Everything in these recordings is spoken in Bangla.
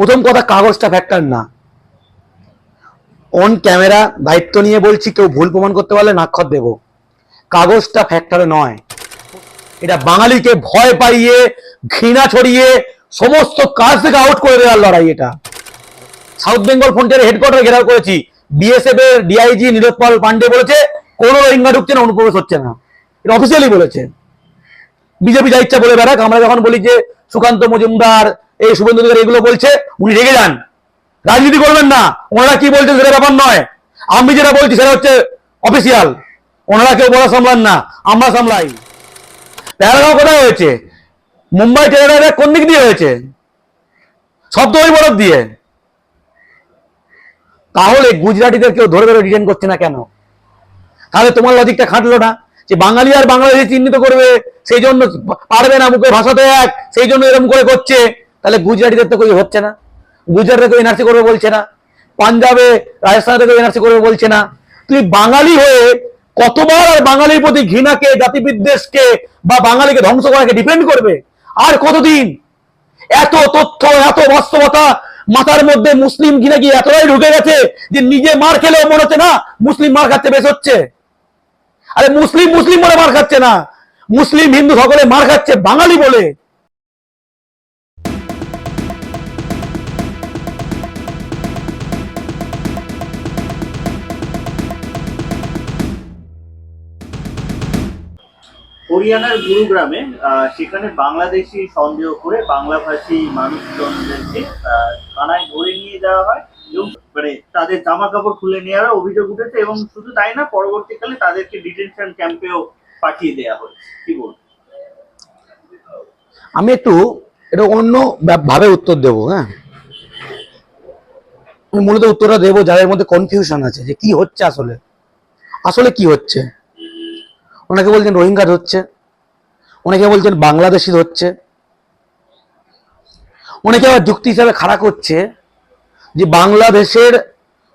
প্রথম কথা, কাগজটা ফ্যাক্টর না। অন ক্যামেরা দায়িত্ব নিয়ে বলছি, কেউ ভুল প্রমাণ করতে পারলে নাক্ষর দেব। কাগজটা ফ্যাক্টরে নয়। এটা বাঙালিকে ভয় পাইয়ে, ঘৃণা ছড়িয়ে, সমস্ত কাজ থেকে আউট করে দেওয়ার লড়াই এটা। সাউথ বেঙ্গল ফ্রন্টিয়ার হেডকোয়ার্টার ঘেরাও করেছি। বিএসএফ এর ডিআইজি নীরজ পাল পান্ডে বলেছে, কোনো রোহিঙ্গা ঢুকছে না, অনুপ্রবেশ হচ্ছে না। এটা অফিসিয়ালি বলেছে। বিজেপি যা ইচ্ছা বলে বেড়াক। আমরা যখন বলি যে, সুকান্ত মজুমদার এই শুভেন্দু অধিকারী এগুলো বলছে, উনি রেগে যান। রাজনীতি করবেন না, ওনারা কি বলছেন সেটা ব্যাপার নয়। আমি যেটা বলছি সেটা হচ্ছে অফিসিয়াল ওনারা কেউ বলা সামলান না, আমরা সামলাই। প্যারাগাঁও কোথায় হয়েছে? মুম্বাই টেরার কোন দিক দিয়ে হয়েছে? শব্দ ওই বরফ দিয়ে। তাহলে গুজরাটিদের কেউ ধরে ধরে রিটার্ন করছে না কেন? তাহলে তোমার লজিকটা খাটলো না? যে বাঙালি আর বাংলাদেশি চিহ্নিত করবে, সেই জন্য পারবে না মুখে ভাষাতে এক, সেই জন্য এরকম করে করছে। তাহলে গুজরাটিদের তো কেউ হচ্ছে না, গুজরাটে কেউ এনআরসি করবে বলছে না, পাঞ্জাবে, রাজস্থানে কেউ এনআরসি করবে বলছে না। তুই বাঙালি হয়ে কতবার আর বাঙালির প্রতি ঘৃণাকে জাতি বিদ্বেষকে বা বাঙালিকে ধ্বংস করাকে ডিপেন্ড করবে? আর কতদিন? এত তথ্য, এত বাস্তবতা মাথার মধ্যে মুসলিম কিনা গিয়ে এতটাই ঢুকে গেছে যে নিজে মার খেলেও মনে হচ্ছে না, মুসলিম মার খাচ্ছে, বেশ হচ্ছে। আরে মুসলিম মুসলিম বলে মার খাচ্ছে না, মুসলিম হিন্দু সকলে মার খাচ্ছে, বাঙালি বলে। হরিয়ানার গুরুগ্রামে সেখানে বাংলাদেশি সন্দেহ করে বাংলাভাষী মানুষজনদেরকে থানায় ধরে নিয়ে যাওয়া হয় এবং মানে তাদের জামা কাপড় খুলে নেওয়ার অভিযোগ উঠেছে এবং শুধু তাই না, পরবর্তীকালে তাদেরকে ডিটেনশন ক্যাম্পেও পাঠিয়ে দেওয়া হয় কি বলব? আমি একটু এটা অন্য ভাবে উত্তর দেব হ্যাঁ? আমি মূলত উত্তরটা দেবো যাদের মধ্যে কনফিউশন আছে যে কি হচ্ছে আসলে। আসলে কি হচ্ছে? অনেকে বলছেন রোহিঙ্গা ধরছে অনেকে বলছেন বাংলাদেশি ধরছে অনেকে আবার যুক্তি হিসাবে খাড়া করছে যে বাংলাদেশের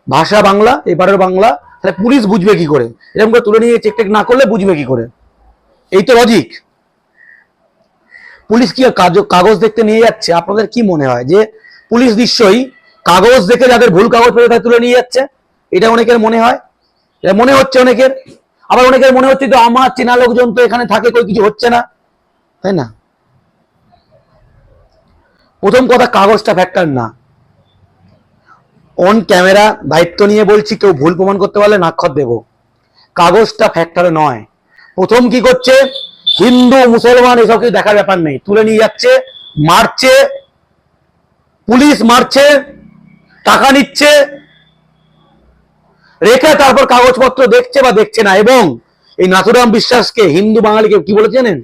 ভাষা বাংলা, এবারের বাংলা, তাহলে পুলিশ বুঝবে কি করে? এরকম করে তুলে নিয়ে চেক টেক না করলে বুঝবে কি করে? এই তো লজিক পুলিশ কি কাগজ দেখতে নিয়ে যাচ্ছে? আপনাদের কি মনে হয়? যে পুলিশ নিশ্চয়ই কাগজ দেখে যাদের ভুল কাগজ পেয়ে তুলে নিয়ে যাচ্ছে? এটা অনেকের মনে হয়? এটা মনে হচ্ছে অনেকের? আবার অনেকের মনে হচ্ছে তো আমার চেনা লোকজন তো এখানে থাকে, কই কিছু হচ্ছে না। তাই না? প্রথম কথা, কাগজটা ফ্যাক্টর না। অন ক্যামেরা দায়িত্ব নিয়ে বলছি, কেউ ভুল প্রমাণ করতে পারলে নাক্ষর দেব। কাগজটা ফ্যাক্টরে নয়। প্রথম কি করছে? হিন্দু, মুসলমান, এসব কিছু দেখার ব্যাপার নেই। তুলে নিয়ে যাচ্ছে, মারছে, পুলিশ মারছে, টাকা নিচ্ছে রেখে তারপর কাগজপত্র দেখছে বা দেখছে না। এবং এই নাথুরাম বিশ্বাসকে হিন্দু বাঙালিকে কি বলে জানেন?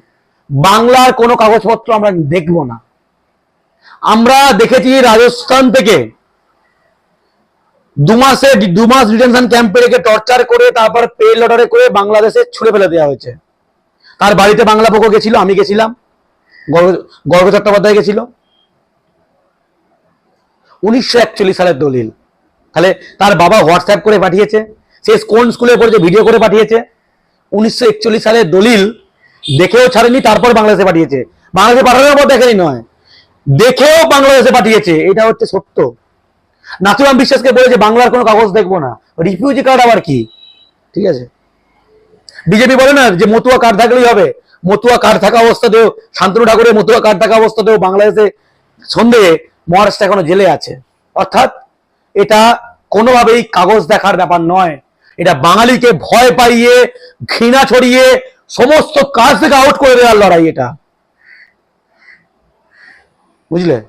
বাংলার কোনো কাগজপত্র আমরা দেখব না। আমরা দেখেছি রাজস্থান থেকে দু মাসে দু মাস ডিটেনশন ক্যাম্পে রেখে টর্চার করে তারপর পে অর্ডারে করে বাংলাদেশে ছুড়ে ফেলে দেওয়া হয়েছে। তার বাড়িতে বাংলা পক্ষ গেছিল, আমি গেছিলাম। গর্গ চট্টোপাধ্যায় গেছিল। উনিশশো একচল্লিশ সালের দলিল। তাহলে তার বাবা হোয়াটসঅ্যাপ করে পাঠিয়েছে, সে কোন স্কুলে পড়েছে ভিডিও করে পাঠিয়েছে, উনিশশো সালের দলিল দেখেও ছাড়েনি, তারপর বাংলাদেশে পাঠিয়েছে। বাংলাদেশে পাঠানোর পর দেখেনি নয়, দেখেও বাংলাদেশে পাঠিয়েছে, এটা হচ্ছে সত্য। নাথুরাম বিশ্বাসকে বলেছে, বাংলার কোনো কাগজ দেখব না রিফিউজি কার্ড আবার কি? ঠিক আছে? বিজেপি বলে না যে, মতুয়া কার্ড থাকলেই হবে, মতুয়া কার্ড থাকা অবস্থাতেও, শান্তনু ঠাকুরের মতুয়া কার্ড থাকা অবস্থাতেও বাংলাদেশে সন্দেহে মহারাষ্ট্র এখনও জেলে আছে। অর্থাৎ এটা কোনোভাবেই কাগজ দেখার ব্যাপার নয়। এটা বাঙালিকে ভয় পাইয়ে, ঘৃণা ছড়িয়ে, সমস্ত কাজ থেকে আউট করে দেওয়ার লড়াই এটা। বুঝলে?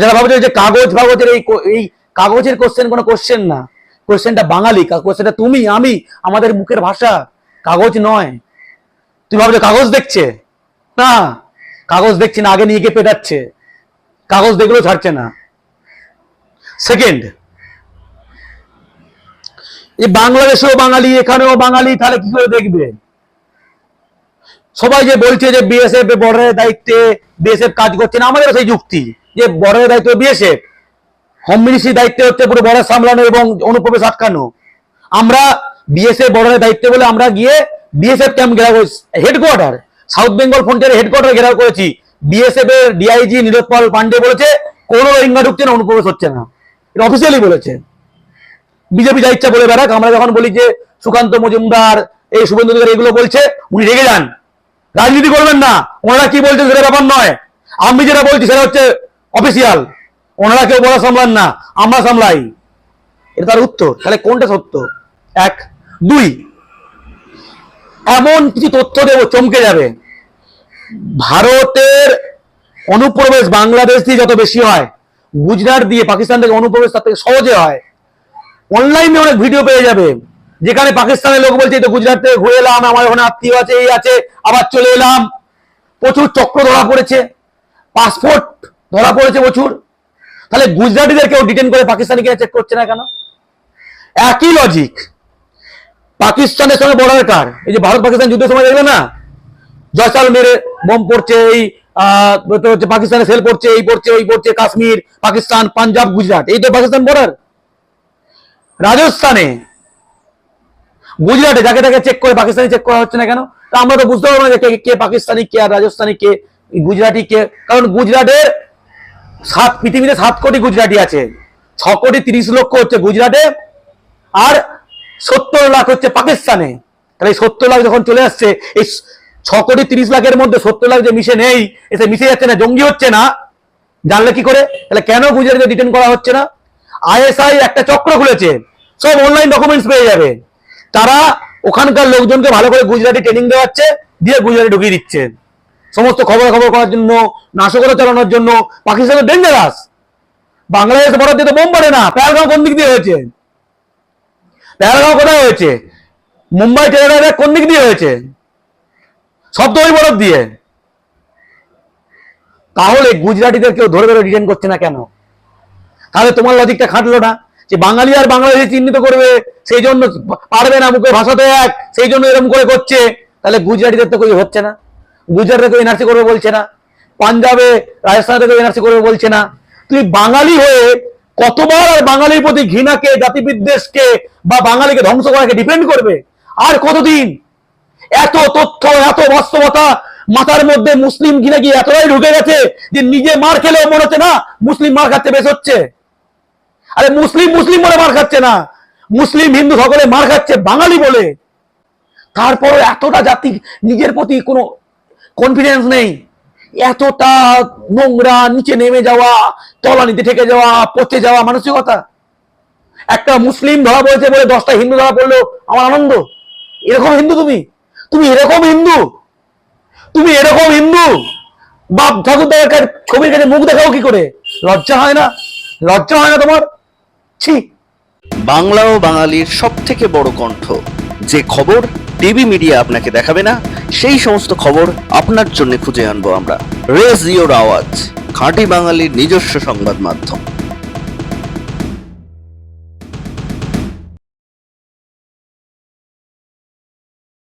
যারা ভাবছে যে কাগজ ভাগজের এই এই কাগজের কোশ্চেন কোনো কোশ্চেন না। কোশ্চেনটা বাঙালি কোশ্চেনটা তুমি, আমি, আমাদের মুখের ভাষা। কাগজ নয়। তুমি ভাবছ কাগজ দেখছে? না। কাগজ দেখছে না, আগে নিয়ে গিয়ে পেটাচ্ছে। কাগজ দেখলেও ছাড়ছে না। সেকেন্ড এই বাংলাদেশেও বাঙালি, এখানেও বাঙালি, তাহলে কি করে দেখবে? সবাই যে বলছে যে বিএসএফ বর্ডারের দায়িত্বে বিএসএফ কাজ করছে না, আমাদের সেই যুক্তি যে বর্ডারের দায়িত্ব বিএসএফ হোম মিনিস্ট্রির দায়িত্বে হচ্ছে পুরো বর্ডার সামলানো এবং অনুপ্রবেশ আটকানো। আমরা বিএসএফ বর্ডারের দায়িত্বে বলে আমরা গিয়ে বিএসএফ ক্যাম্প ঘেরাও করেছি। Headquarter South Bengal Frontier headquarter ঘেরাও করেছি। বিএসএফ এর ডিআইজি নীরজ পাল পান্ডে বলেছে, কোনো রোহিঙ্গা ঢুকছে না, অনুপ্রবেশ হচ্ছে না। এটা অফিসিয়ালি বলেছে। বিজেপি যা ইচ্ছা বলে বেড়াক, আমরা যখন বলি যে সুকান্ত মজুমদার, এই শুভেন্দু অধিকারী এগুলো বলছে, উনি রেগে যান। রাজনীতি করবেন না, ওনারা কি বলছেন সেটা ব্যাপার নয়। আমি যেটা বলছি সেটা হচ্ছে অফিসিয়াল ওনারা কেউ বলা সামলান না, আমরা সামলাই। এটা তার উত্তর। তাহলে কোনটা সত্য? এক। দুই। এমন কিছু তথ্য দেবো, চমকে যাবে। ভারতের অনুপ্রবেশ বাংলাদেশ দিয়ে যত বেশি হয় গুজরাট দিয়ে পাকিস্তান থেকে অনুপ্রবেশ তার থেকে সহজে হয়। অনলাইনে অনেক ভিডিও পেয়ে যাবে, যেখানে পাকিস্তানের লোক বলছে গুজরাট থেকে ঘুরে এলাম, আমার ওখানে আত্মীয় আছে, এই আছে, আবার চলে এলাম। প্রচুর চক্র ধরা পড়েছে পাসপোর্ট ধরা পড়েছে প্রচুর। তাহলে গুজরাটিদের কেউ ডিটেন করে পাকিস্তানি পাকিস্তানিকে চেক করছে না কেন? একই লজিক পাকিস্তানের সঙ্গে বর্ডার কার? এই যে ভারত পাকিস্তান যুদ্ধের সময় দেখবে না? জয়সাল মেরে বোম পড়ছে, এই পাকিস্তানে সেল পড়ছে এই পড়ছে ওই পড়ছে কাশ্মীর, পাকিস্তান, পাঞ্জাব, গুজরাট, এই তো পাকিস্তান বর্ডার রাজস্থানে, গুজরাটে যাকে তাকে চেক করে, পাকিস্তানি চেক করা হচ্ছে না কেন? তা আমরা তো বুঝতে পারব না যে কে- পাকিস্তানি, কে আর রাজস্থানি, কে গুজরাটি, কে। কারণ গুজরাটের সাত, পৃথিবীতে সাত কোটি গুজরাটি আছে। ছ কোটি তিরিশ লক্ষ হচ্ছে গুজরাটে, আর সত্তর লাখ হচ্ছে পাকিস্তানে। তাহলে এই সত্তর লাখ যখন চলে আসছে, এই ছ কোটি তিরিশ লাখের মধ্যে সত্তর লাখ যে মিশে নেই, এসে মিশে যাচ্ছে না, জঙ্গি হচ্ছে না, জানলে কি করে? তাহলে কেন গুজরাটে ডিটেন করা হচ্ছে না? আইএসআই একটা চক্র খুলেছে, সব অনলাইন ডকুমেন্টস পেয়ে যাবে। তারা ওখানকার লোকজনকে ভালো করে গুজরাটি ট্রেনিং দেওয়াচ্ছে, দিয়ে গুজরাটি ঢুকিয়ে দিচ্ছে। সমস্ত খবর খবর করার জন্য, নাশকতা চালানোর জন্য, পাকিস্তানের ডেঞ্জারাস বাংলাদেশ বরাদ দিয়ে তো বোম পড়ে না পেয়ারগাঁও কোন দিক দিয়ে হয়েছে? পেয়ারগাঁও কোথায় হয়েছে? মুম্বাই টেরার কোন দিক দিয়ে হয়েছে? ওই বরফ দিয়ে। তাহলে গুজরাটিদের কেউ ধরে ধরে রিটার্ন করছে না কেন? তাহলে তোমার লজিকটা খাটলো না যে বাঙালি আর বাংলাদেশি চিহ্নিত করবে, সেই জন্য পারবে না মুখে ভাষাতে এক, সেই জন্য এরকম করে করছে। তাহলে গুজরাটিদের তো কেউ হচ্ছে না। গুজরাটে কেউ এনআরসি করবে বলছে না। পাঞ্জাবে, রাজস্থানে কেউ এনআরসি করবে বলছে না। তুই বাঙালি হয়ে কতবার আর বাঙালির প্রতি ঘৃণাকে জাতি বিদ্বেষকে বা বাঙালিকে ধ্বংস করাকে ডিপেন্ড করবে? আর কতদিন? এত তথ্য, এত বাস্তবতা মাথার মধ্যে মুসলিম কিনা কি এতটাই ঢুকে গেছে যে নিজে মার খেলেও মনে হচ্ছে না মুসলিম মার খাচ্ছে, বেশ হচ্ছে। আরে মুসলিম মুসলিম বলে মার খাচ্ছে না। মুসলিম হিন্দু সকলে মার খাচ্ছে, বাঙালি বলে। তারপরে এতটা জাতি নিজের প্রতি কোনো কনফিডেন্স নেই। এতটা নোংরা, নিচে নেমে যাওয়া, তলানিতে ঠেকে যাওয়া, পচে যাওয়া মানসিকতা। একটা মুসলিম ধরা পড়েছে বলে দশটা হিন্দু ধরা পড়ল আমার আনন্দ। এরকম হিন্দু তুমি? তুমি এরকম হিন্দু? তুমি এরকম হিন্দু? বাপ ঠাকুর দেখার ছবির কাছে মুখ দেখাও কি করে? লজ্জা হয় না? লজ্জা হয় না তোমার? ছি। বাংলা ও বাঙালির সব থেকে বড় কণ্ঠ। যে খবর টিভি মিডিয়া আপনাকে দেখাবে না, সেই সমস্ত খবর আপনার জন্য খুঁজে আনব আমরা। রেজ ইওর আওয়াজ, খাঁটি বাঙালির নিজস্ব সংবাদ মাধ্যম।